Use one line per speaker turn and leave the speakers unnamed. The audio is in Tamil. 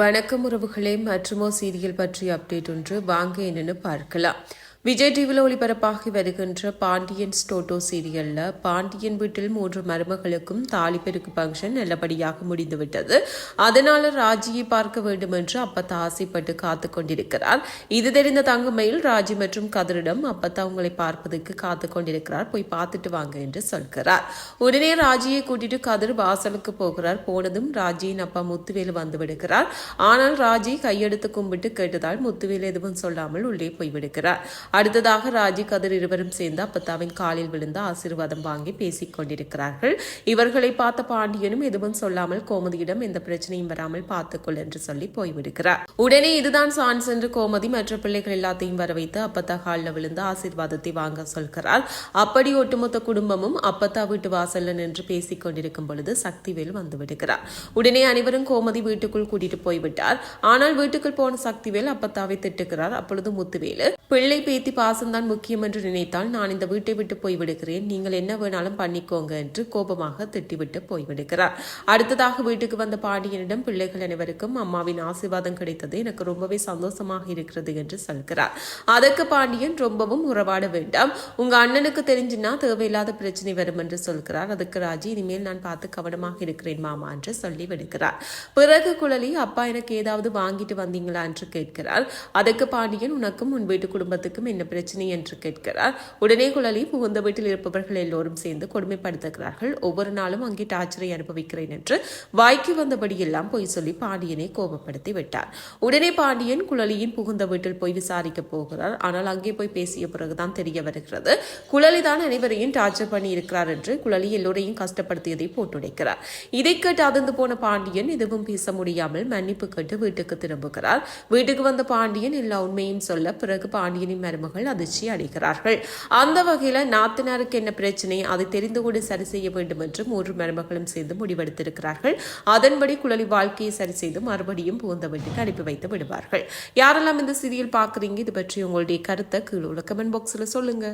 வணக்கம் உறவுகளே மற்றுமோ சீரியல் பற்றிய அப்டேட் ஒன்று வாங்க என்னன்னு பார்க்கலாம். விஜய் டிவியில் ஒளிபரப்பாகி வருகின்ற பாண்டியன் ஸ்டோட்டோ சீரியலில் பாண்டியன் வீட்டில் மூன்று மருமகளுக்கும் தாலிப்பெருக்கு ஃபங்க்ஷன் நல்லபடியாக முடிந்துவிட்டது. அதனால ராஜியை பார்க்க வேண்டும் என்று அப்பத்தா ஆசைப்பட்டு காத்து கொண்டிருக்கிறார். இது தெரிந்த தங்கமையில் ராஜி மற்றும் கதிரிடம் அப்பத்தா உங்களை பார்ப்பதற்கு காத்து கொண்டிருக்கிறார். போய் பார்த்துட்டு வாங்க என்று சொல்கிறார். உடனே ராஜியை கூட்டிட்டு கதிர் வாசலுக்கு போகிறார். போனதும் ராஜியின் அப்பா முத்துவேலு வந்து விடுகிறார். ஆனால் ராஜி கையெடுத்து கும்பிட்டு கேட்டதால் முத்துவேலு எதுவும் சொல்லாமல் உள்ளே போய்விடுகிறார் அடுத்ததாக ராஜி கதிர் இருவரும் சேர்ந்து அப்பத்தாவின் காலில் விழுந்து ஆசீர்வாதம் வாங்கி பேசிக் கொண்டிருக்கிறார்கள். இவர்களை பார்த்த பாண்டியனும் எதுவும் சொல்லாமல் கோமதியிடம் எந்த பிரச்சனையும் வராமல் பார்த்துக்கொள் என்று சொல்லி போய்விடுகிறார். உடனே இதுதான் சான்ஸ் என்று கோமதி மற்ற பிள்ளைகள் எல்லாத்தையும் வர வைத்து அப்பத்தா காலில் விழுந்து ஆசீர்வாதத்தை வாங்க சொல்கிறார் அப்படி ஒட்டுமொத்த குடும்பமும் அப்பத்தா வீட்டு வாசல்ல நின்று பேசிக் கொண்டிருக்கும் பொழுது சக்திவேல் வந்து விடுகிறார். உடனே அனைவரும் கோமதி வீட்டுக்குள் கூட்டிட்டு போய்விட்டார். ஆனால் வீட்டுக்குள் போன சக்திவேல் அப்பத்தாவை திட்டுகிறார். அப்பொழுது முத்துவேலு பிள்ளை பேத்தி பாசம்தான் முக்கியம் என்று நினைத்தால் நான் இந்த வீட்டை விட்டு போய்விடுகிறேன். நீங்கள் என்ன வேணாலும் பண்ணிக்கோங்க என்று கோபமாக திட்டிவிட்டு போய்விடுகிறார். அடுத்ததாக வீட்டுக்கு வந்த பாண்டியனிடம் பிள்ளைகள் அனைவருக்கும் அம்மாவின் ஆசீர்வாதம் கிடைத்தது. எனக்கு ரொம்பவே சந்தோஷமாக இருக்கிறது என்று சொல்கிறார். அதற்கு பாண்டியன் ரொம்பவும் உறவாட வேண்டாம். உங்க அண்ணனுக்கு தெரிஞ்சுன்னா தேவையில்லாத பிரச்சனை வரும் என்று சொல்கிறார். அதுக்கு ராஜி இனிமேல் நான் பார்த்து கவனமாக இருக்கிறேன் மாமா என்று சொல்லி விடுகிறார். பிறகு குழலி அப்பா எனக்கு ஏதாவது வாங்கிட்டு வந்தீங்களா? என்று கேட்கிறார். அதற்கு பாண்டியன் உனக்கும் உன் வீட்டு குடும்பத்துக்கும் என்ன பிரச்சனை என்று கேட்கிறார். உடனே குழலி புகுந்த வீட்டில் இருப்பவர்கள் எல்லோரும் சேர்ந்து கொடுமைப்படுத்துகிறார்கள். ஒவ்வொரு நாளும் அங்கே டார்ச்சரை அனுபவிக்கிறேன் என்று வாய்க்கு வந்தபடி எல்லாம் போய் சொல்லி பாண்டியனை கோபப்படுத்தி விட்டார். உடனே பாண்டியன் குழலியின் புகுந்த வீட்டில் போய் விசாரிக்க போகிறார். ஆனால் அங்கே போய் பேசிய பிறகுதான் தெரிய வருகிறது. குழலி தான் அனைவரையும் டார்ச்சர் பண்ணி இருக்கிறார் என்று குழலி எல்லோரையும் கஷ்டப்படுத்தியதை போட்டுடைக்கிறார். இதை கேட்டு அதிர்ந்து போன பாண்டியன் எதுவும் பேச முடியாமல் மன்னிப்பு கேட்டு வீட்டுக்கு திரும்புகிறார். வீட்டுக்கு வந்த பாண்டியன் எல்லா உண்மையும் சொல்ல பிறகு பாண்டியனின் மருமகள் அதிர்ச்சி அடைகிறார்கள். அந்த வகையில் நாத்தனாருக்கு என்ன பிரச்சனை? அதை தெரிந்து கொண்டு சரி செய்ய வேண்டும் என்று மூன்று மருமகளும் சேர்ந்து முடிவெடுத்திருக்கிறார்கள். அதன்படி குழலி வாழ்க்கையை சரி செய்து மறுபடியும் புகுந்த வீட்டுக்கு அனுப்பி வைத்து விடுவார்கள். யாரெல்லாம் இந்த சீரியல் பார்க்குறீங்க? இது பற்றி உங்களுடைய கருத்தை கீழே கமெண்ட் பாக்ஸில் சொல்லுங்கள்